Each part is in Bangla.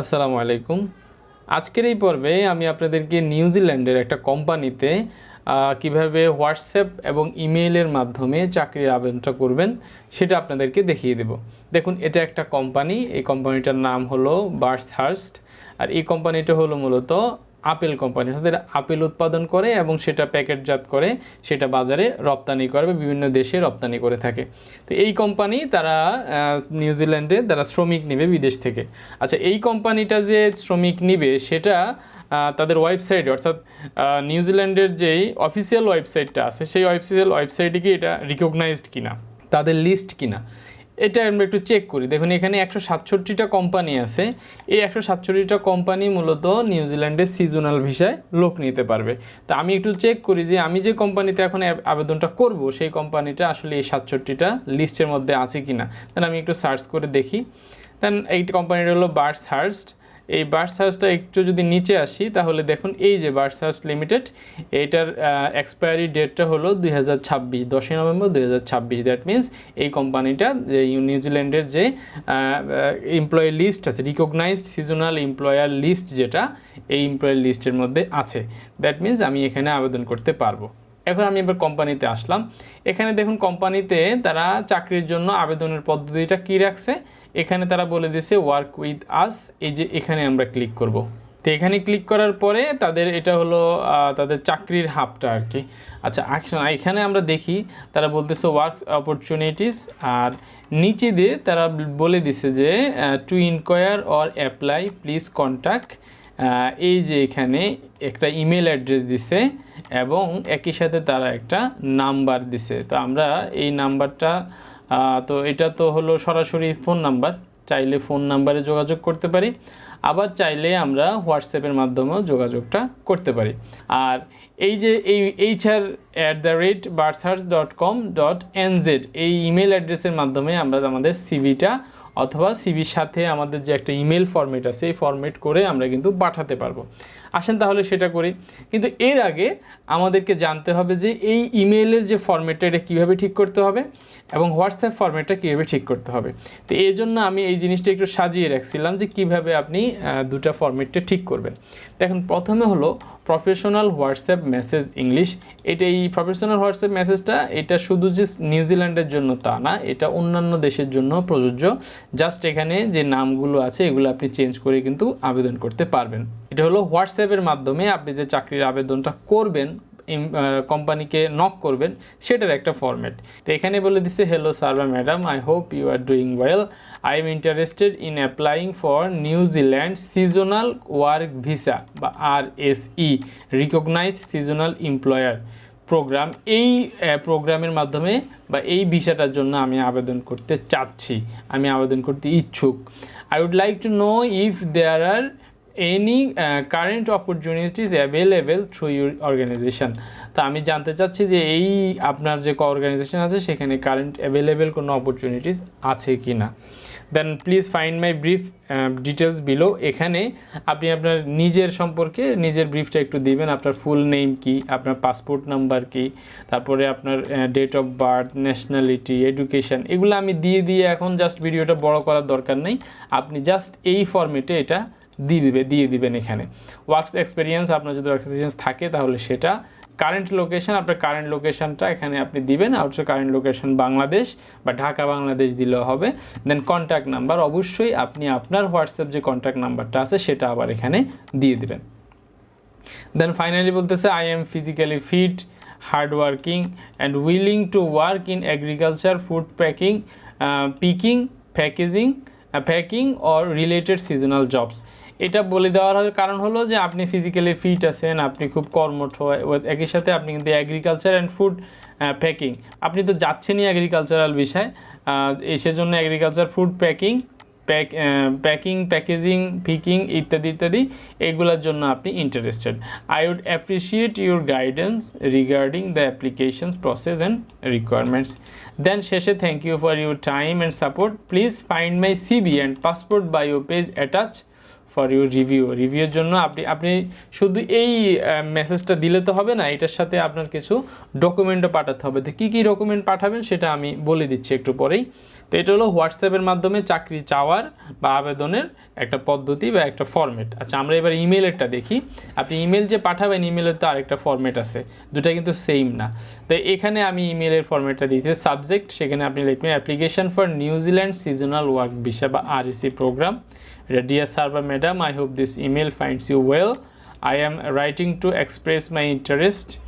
আসসালামু আলাইকুম। আজকের এই পর্বে আমি আপনাদেরকে নিউজিল্যান্ডের একটা কোম্পানিতে কীভাবে হোয়াটসঅ্যাপ এবং ইমেইলের মাধ্যমে চাকরির আবেদনটা করবেন সেটা আপনাদেরকে দেখিয়ে দেব। দেখুন, এটা একটা কোম্পানি। এই কোম্পানিটার নাম হলো বার্স হার্স্ট আর এই কোম্পানিটা হলো মূলত আপেল কোম্পানি তাদের আপেল উৎপাদন করে এবং সেটা প্যাকেটজাত করে, সেটা বাজারে রপ্তানি করে বিভিন্ন দেশে রপ্তানি করে থাকে। তো এই কোম্পানি তারা নিউজিল্যান্ডে তারা শ্রমিক নেবে বিদেশ থেকে। আচ্ছা এই কোম্পানিটা যে শ্রমিক নিবে, সেটা তাদের ওয়েবসাইটে, অর্থাৎ নিউজিল্যান্ডের যেই অফিসিয়াল ওয়েবসাইটটা আছে, সেই অফিসিয়াল ওয়েবসাইটে কি এটা রিকগনাইজড কিনা? তাদের লিস্ট কিনা? এটা আমরা একটু চেক করি। দেখুন, এখানে একশো সাতষট্টিটা কোম্পানি আছে। এই একশো সাতষট্টিটা কোম্পানি মূলত নিউজিল্যান্ডের সিজনাল ভিসায় লোক নিতে পারবে। তা আমি একটু চেক করি যে আমি যে কোম্পানিতে এখন আবেদনটা করব, সেই কোম্পানিটা আসলে এই সাতষট্টিটা লিস্টের মধ্যে আছে কি না তাহলে আমি একটু সার্চ করে দেখি। দেন, এই কোম্পানিটা হলো বার্স হার্স্ট এই বার্স হার্সটা একটু যদি নিচে আসি, তাহলে দেখুন এই যে বার্স হার্স লিমিটেড এইটার এক্সপায়ারি ডেটটা হলো দুই হাজার ছাব্বিশ, দশই নভেম্বর দুই হাজার ছাব্বিশ। দ্যাট মিনস এই কোম্পানিটা যে নিউজিল্যান্ডের যে এমপ্লয়ি লিস্ট আছে রিকগনাইজড সিজনাল এমপ্লয়ার লিস্ট যেটা, এই এমপ্লয়ার লিস্টের মধ্যে আছে। দ্যাট মিনস আমি এখানে আবেদন করতে পারব। এখন আমি এবার কোম্পানিতে আসলাম। এখানে দেখুন কোম্পানিতে তারা চাকরির জন্য আবেদনের পদ্ধতিটা কী রাখছে? এখানে তারা বলে দিয়েছে ওয়ার্ক উইথ আস এই যে এখানে আমরা ক্লিক করব। তো এখানে ক্লিক করার পরে তাদের এটা হলো তাদের চাকরির হাবটা আর কি। আচ্ছা অ্যাকশন এখানে আমরা দেখি, তারা বলতেছে ওয়ার্কস অপরচুনিটিস আর নিচে দিয়ে তারা বলে দিছে যে to inquire or apply please contact এই যে এখানে একটা ইমেল অ্যাড্রেস দিছে এবং একই সাথে তারা একটা নাম্বার দিছে। তো আমরা এই নাম্বারটা তো এটা তো হলো সরাসরি ফোন নাম্বার চাইলে ফোন নাম্বারে যোগাযোগ করতে পারি। আবার চাইলে আমরা হোয়াটসঅ্যাপের মাধ্যমেও যোগাযোগটা করতে পারি। আর এই যে এই H R at the rate বার্সার্স dot com dot NZ এই ইমেল অ্যাড্রেসের মাধ্যমে আমরা আমাদের সিভিটা অথবা সিভির সাথে আমাদের যে একটা ইমেল ফরম্যাট আছে, এই ফরম্যাট করে আমরা কিন্তু পাঠাতে পারব। আসেন তাহলে সেটা করি। কিন্তু এর আগে আমাদেরকে জানতে হবে যে এই ইমেলের যে ফরম্যাটটা, এটা কীভাবে ঠিক করতে হবে এবং হোয়াটসঅ্যাপ ফরম্যাটটা কীভাবে ঠিক করতে হবে। তো এই জন্য আমি এই জিনিসটা একটু সাজিয়ে রাখছিলাম যে কীভাবে আপনি দুটা ফরম্যাটটা ঠিক করবেন। দেখুন প্রথমে হলো প্রফেশনাল হোয়াটসঅ্যাপ মেসেজ ইংলিশ। এটা এই প্রফেশনাল হোয়াটসঅ্যাপ মেসেজটা, এটা শুধু যে নিউজিল্যান্ডের জন্য তা না, এটা অন্যান্য দেশের জন্য প্রযোজ্য। জাস্ট এখানে যে নামগুলো আছে, এগুলো আপনি চেঞ্জ করে কিন্তু আবেদন করতে পারবেন। এটা হলো হোয়াটসঅ্যাপের মাধ্যমে আপনি যে চাকরির আবেদনটা করবেন কোম্পানিকে নক করবেন, সেটার একটা ফরম্যাট তো এখানে বলে দিচ্ছে হ্যালো স্যার বা madam I hope you are doing well I am interested in applying for New Zealand seasonal work visa বা R S E recognise seasonal employer programme এই প্রোগ্রামের মাধ্যমে বা এই ভিসাটার জন্য আমি আবেদন করতে চাচ্ছি, আমি আবেদন করতে ইচ্ছুক। I would like to know if there are any current opportunities available through your organisation তা আমি জানতে চাচ্ছি যে এই আপনার যে অর্গানাইজেশন আছে, সেখানে কারেন্ট অ্যাভেলেবেল কোনো অপরচুনিটিস আছে কি না then please find my brief details below এখানে আপনি আপনার নিজের সম্পর্কে নিজের ব্রিফটা একটু দিবেন। আপনার ফুল নেম কি, আপনার পাসপোর্ট নাম্বার কি, তারপরে আপনার date of birth nationality education এগুলো আমি দিয়ে দিয়ে এখন জাস্ট ভিডিওটা বড় করার দরকার নেই। আপনি জাস্ট এই ফর্মেটে এটা দিয়ে দিবে, দিয়ে দিবেন এখানে। ওয়ার্কস এক্সপিরিয়েন্স আপনার যদি ওয়ার্ক এক্সপিরিয়েন্স থাকে, তাহলে সেটা কারেন্ট লোকেশন আপনার কারেন্ট লোকেশনটা এখানে আপনি দিবেন অবশ্য কারেন্ট লোকেশন বাংলাদেশ বা ঢাকা বাংলাদেশ দিলেও হবে। দেন কন্ট্যাক্ট নাম্বার অবশ্যই আপনি আপনার হোয়াটসঅ্যাপ যে কন্ট্যাক্ট নাম্বারটা আছে, সেটা আবার এখানে দিয়ে দিবেন। দেন ফাইনালি বলতেছে I am physically fit hard working and willing to work in agriculture food packing picking packaging packing or related seasonal jobs এটা বলে দেওয়ার কারণ হলো যে আপনি ফিজিক্যালি ফিট আছেন আপনি খুব কর্মঠ একই সাথে আপনি কিন্তু অ্যাগ্রিকালচার অ্যান্ড ফুড প্যাকিং আপনি তো যাচ্ছেনই এগ্রিকালচারাল বিষয় আহ, এই সেজন্য agriculture food packing pack packing packaging picking ইত্যাদি ইত্যাদি এগুলোর জন্য আপনি interested I would appreciate your guidance regarding the applications process and requirements then শেষে thank you for your time and support please find my CV and passport by bio page attach for your review রিভিউর জন্য আপনি আপনি শুধু এই মেসেজটা দিলে তো হবে না, এটার সাথে আপনার কিছু ডকুমেন্টও পাঠাতে হবে। তো কী কী ডকুমেন্ট পাঠাবেন সেটা আমি বলে দিচ্ছি একটু পরেই। তো এটা হলো হোয়াটসঅ্যাপের মাধ্যমে চাকরি চাওয়ার বা আবেদনের একটা পদ্ধতি বা একটা ফর্মেট আচ্ছা আমরা এবার ইমেলেরটা দেখি। আপনি ইমেল যে পাঠাবেন ইমেলের তো আরেকটা ফর্মেট আছে। দুটা কিন্তু সেম না। তো এখানে আমি ইমেলের ফর্মেটটা দিতে সাবজেক্ট সেখানে আপনি লিখবেন application for New Zealand seasonal work visa বা আরএসি প্রোগ্রাম এটা dear sir or madam I hope this email finds you well I am writing to express my uh,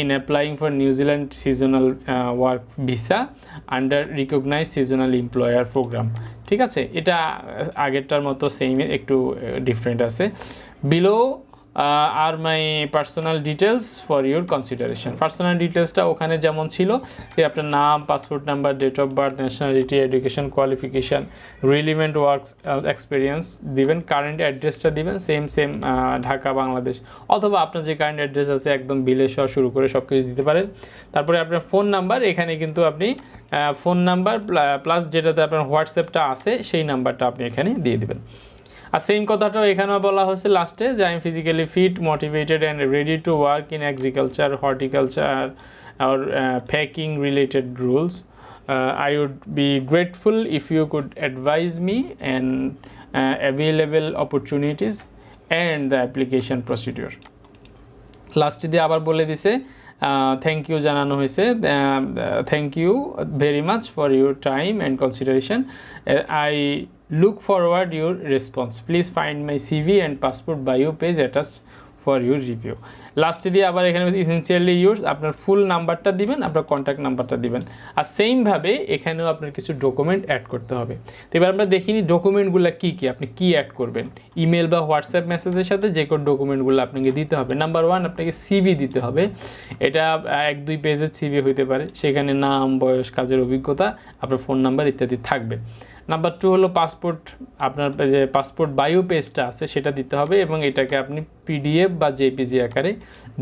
in applying for New Zealand seasonal uh, work visa under recognized seasonal employer program ঠিক আছে এটা আগেরটার মতো সেম একটু ডিফারেন্ট আছে below are my personal details for your consideration personal ডিটেলসটা ওখানে যেমন ছিল যে আপনার নাম passport number date of birth nationality education qualification relevant works experience দিবেন কারেন্ট অ্যাড্রেসটা দিবেন সেম সেম ঢাকা বাংলাদেশ। অথবা আপনার যে কারেন্ট অ্যাড্রেস আছে একদম বিলে সহ শুরু করে সব কিছু দিতে পারেন। তারপরে আপনার ফোন নাম্বার এখানে কিন্তু আপনি ফোন নাম্বার প্লাস যেটাতে আপনার হোয়াটসঅ্যাপটা আছে সেই নাম্বারটা আপনি এখানে দিয়ে দিবেন। আর সেম কথাটাও এখানেও বলা হয়েছে লাস্টে যে I physically fit motivated and ready to work in agriculture horticulture or packing related roles I would be grateful if you could advise me and available opportunities and the application procedure লাস্টে দিয়ে আবার বলে দিছে থ্যাংক ইউ জানানো হয়েছে thank you very much for your time and consideration I look forward your response please find my CV and passport bio page attach for your review লাস্টে দিয়ে আবার এখানে ইসেন্সিয়ালি ইউজ আপনার ফুল নাম্বারটা দিবেন, আপনার কন্ট্যাক্ট নাম্বারটা দিবেন। আর সেমভাবে এখানেও আপনার কিছু ডকুমেন্ট অ্যাড করতে হবে। তো এবার আমরা দেখিনি ডকুমেন্টগুলো কী কী, আপনি কী অ্যাড করবেন। ইমেল বা হোয়াটসঅ্যাপ মেসেজের সাথে যে কোনো ডকুমেন্টগুলো আপনাকে দিতে হবে। নাম্বার ওয়ান আপনাকে সিভি দিতে হবে। এটা এক দুই পেজের সিভি হইতে পারে। সেখানে নাম, বয়স, কাজের অভিজ্ঞতা, আপনার ফোন নাম্বার ইত্যাদি থাকবে। নাম্বার টু হলো পাসপোর্ট আপনার যে পাসপোর্ট বায়ো পেজটা আছে, সেটা দিতে হবে এবং এটাকে আপনি পিডিএফ বা জেপিজি আকারে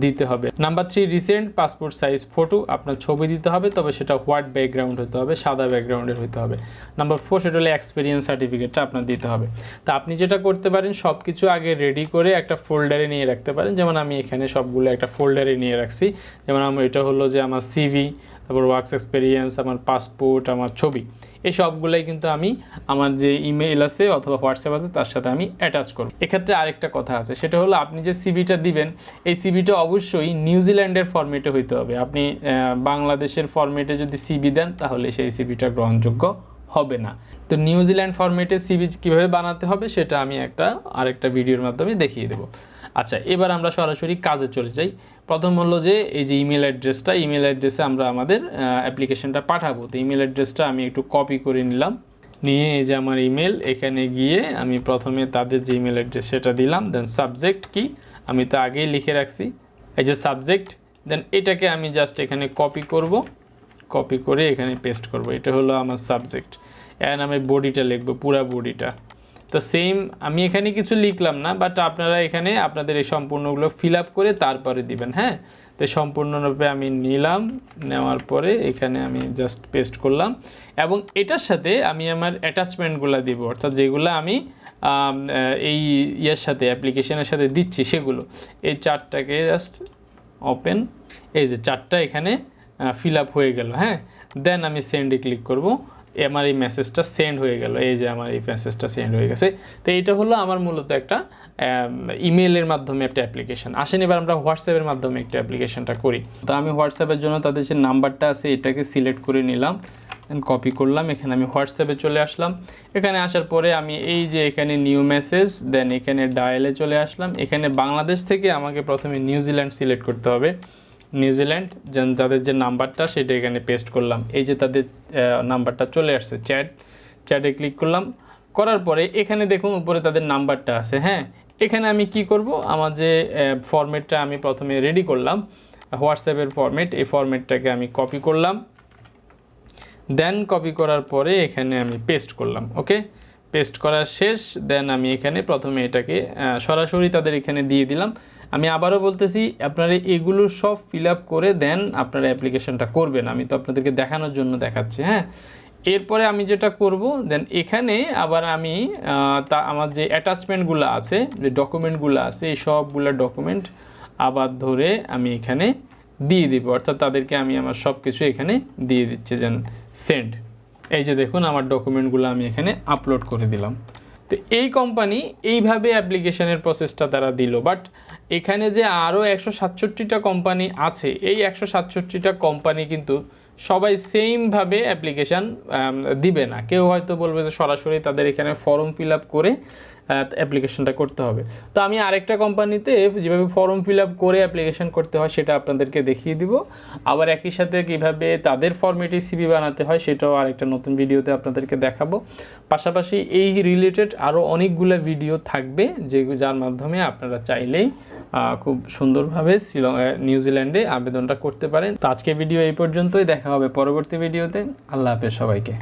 দিতে হবে। Number three recent passport size photo আপনার ছবি দিতে হবে, তবে সেটা হোয়াইট ব্যাকগ্রাউন্ড হতে হবে, সাদা ব্যাকগ্রাউন্ডের হতে হবে। নাম্বার ফোর সেটা হলে এক্সপিরিয়েন্স সার্টিফিকেটটা আপনার দিতে হবে। তা আপনি যেটা করতে পারেন সব কিছু আগে রেডি করে একটা ফোল্ডারে নিয়ে রাখতে পারেন। যেমন আমি এখানে সবগুলো একটা ফোল্ডারে নিয়ে রাখছি। যেমন আমার এটা হলো যে আমার সিভি তারপর ওয়ার্কস এক্সপিরিয়েন্স আমার পাসপোর্ট আমার ছবি। এই সবগুলোই কিন্তু আমি আমার যে ইমেল আছে অথবা হোয়াটসঅ্যাপ আছে, তার সাথে আমি অ্যাটাচ করব। এক্ষেত্রে আরেকটা কথা আছে, সেটা হলো আপনি যে সিভিটা দিবেন, এই সিভিটা অবশ্যই নিউজিল্যান্ডের ফরম্যাটে হইতে হবে। আপনি বাংলাদেশের ফরম্যাটে যদি সিভি দেন, তাহলে সেই সিভিটা গ্রহণযোগ্য হবে না। তো নিউজিল্যান্ড ফরম্যাটে সিভি কীভাবে বানাতে হবে, সেটা আমি একটা, আরেকটা ভিডিওর মাধ্যমে দেখিয়ে দেবো। আচ্ছা এবার আমরা সরাসরি কাজে চলে যাই। প্রথম হলো যে, এই যে ইমেল অ্যাড্রেসটা ইমেল অ্যাড্রেসে আমরা আমাদের অ্যাপ্লিকেশনটা পাঠাবো। তো ইমেল অ্যাড্রেসটা আমি একটু কপি করে নিলাম। নিয়ে এই যে আমার ইমেল এখানে গিয়ে আমি প্রথমে তাদের যে ইমেল অ্যাড্রেস সেটা দিলাম দেন সাবজেক্ট কি, আমি তো আগেই লিখে রাখছি। এই যে সাবজেক্ট দেন এটাকে আমি জাস্ট এখানে কপি করব কপি করে এখানে পেস্ট করব। এটা হলো আমার সাবজেক্ট অ্যান্ড আমি বডিটা লিখব, পুরা বডিটা। তো সেম আমি এখানে কিছু লিখলাম না বাট আপনারা এখানে আপনাদের এই সম্পূর্ণগুলো ফিল আপ করে তারপরে দিবেন হ্যাঁ? তো সম্পূর্ণরূপে আমি নিলাম, নেওয়ার পরে এখানে আমি জাস্ট পেস্ট করলাম। এবং এটার সাথে আমি আমার অ্যাটাচমেন্টগুলো দিব, অর্থাৎ যেগুলো আমি এই ইয়ের সাথে অ্যাপ্লিকেশনের সাথে দিচ্ছি সেগুলো। এই চারটাকে জাস্ট ওপেন এই যে চারটা এখানে ফিল আপ হয়ে গেল হ্যাঁ? দেন আমি সেন্ডে ক্লিক করব। আমার এই মেসেজটা সেন্ড হয়ে গেল, এই যে আমার এই মেসেজটা সেন্ড হয়ে গেছে। তো এইটা হলো আমার মূলত একটা ইমেলের মাধ্যমে একটা অ্যাপ্লিকেশন আসেন এবার আমরা হোয়াটসঅ্যাপের মাধ্যমে একটা অ্যাপ্লিকেশনটা করি। তো আমি হোয়াটসঅ্যাপের জন্য তাদের যে নাম্বারটা আছে, এটাকে সিলেক্ট করে নিলাম কপি করলাম, এখানে আমি হোয়াটসঅ্যাপে চলে আসলাম। এখানে আসার পরে আমি এই যে এখানে নিউ মেসেজ দেন এখানে ডায়ালে চলে আসলাম। এখানে বাংলাদেশ থেকে আমাকে প্রথমে নিউজিল্যান্ড সিলেক্ট করতে হবে। নিউজিল্যান্ড তাদের যে নাম্বারটা, সেটা এখানে পেস্ট করলাম। এই যে তাদের নাম্বারটা চলে আসছে চ্যাট চ্যাটে ক্লিক করলাম। করার পরে এখানে দেখুন উপরে তাদের নাম্বারটা আছে হ্যাঁ? এখানে আমি কি করব? আমার যে ফরম্যাটটা আমি প্রথমে রেডি করলাম হোয়াটসঅ্যাপের ফরম্যাট এই ফরম্যাটটাকে আমি কপি করলাম। দেন কপি করার পরে এখানে আমি পেস্ট করলাম ওকে পেস্ট করা শেষ দেন আমি এখানে প্রথমে এটাকে সরাসরি তাদের এখানে দিয়ে দিলাম। আমি আবারও বলতেছি, আপনারা এগুলো সব ফিল আপ করে দেন, আপনারা অ্যাপ্লিকেশনটা করবেন। আমি তো আপনাদেরকে দেখানোর জন্য দেখাচ্ছি হ্যাঁ? এরপরে আমি যেটা করব দেন এখানে আবার আমি তা আমার যে অ্যাটাচমেন্টগুলো আছে, যে ডকুমেন্টগুলো আছে, এই সবগুলো ডকুমেন্ট আবার ধরে আমি এখানে দিয়ে দিব। অর্থাৎ তাদেরকে আমি আমার সব কিছু এখানে দিয়ে দিচ্ছি যেন সেন্ড এই যে দেখুন, আমার ডকুমেন্টগুলো আমি এখানে আপলোড করে দিলাম। তো এই কোম্পানি এইভাবে অ্যাপ্লিকেশানের প্রসেসটা তারা দিল। বাট এখানে যে আরও একশো সাতষট্টিটা কোম্পানি আছে, এই একশো সাতষট্টিটা কোম্পানি কিন্তু সবাই সেমভাবে অ্যাপ্লিকেশান দিবে না। কেউ হয়তো বলবে যে সরাসরি তাদের এখানে ফর্ম ফিল আপ করে অ্যাপ্লিকেশনটা করতে হবে। তো আমি আরেকটা কোম্পানিতে যেভাবে ফর্ম ফিল আপ করে অ্যাপ্লিকেশন করতে হয়, সেটা আপনাদেরকে দেখিয়ে দিব। আবার একই সাথে কীভাবে তাদের ফর্মেটে সিবি বানাতে হয়, সেটাও আরেকটা নতুন ভিডিওতে আপনাদেরকে দেখাবো। পাশাপাশি এই রিলেটেড আরও অনেকগুলো ভিডিও থাকবে, যে যার মাধ্যমে আপনারা চাইলেই খুব সুন্দরভাবে শিলং নিউজিল্যান্ডে আবেদনটা করতে পারেন। তো আজকে ভিডিও এই পর্যন্তই, দেখা হবে পরবর্তী ভিডিওতে আল্লাহ হাফেজ সবাইকে।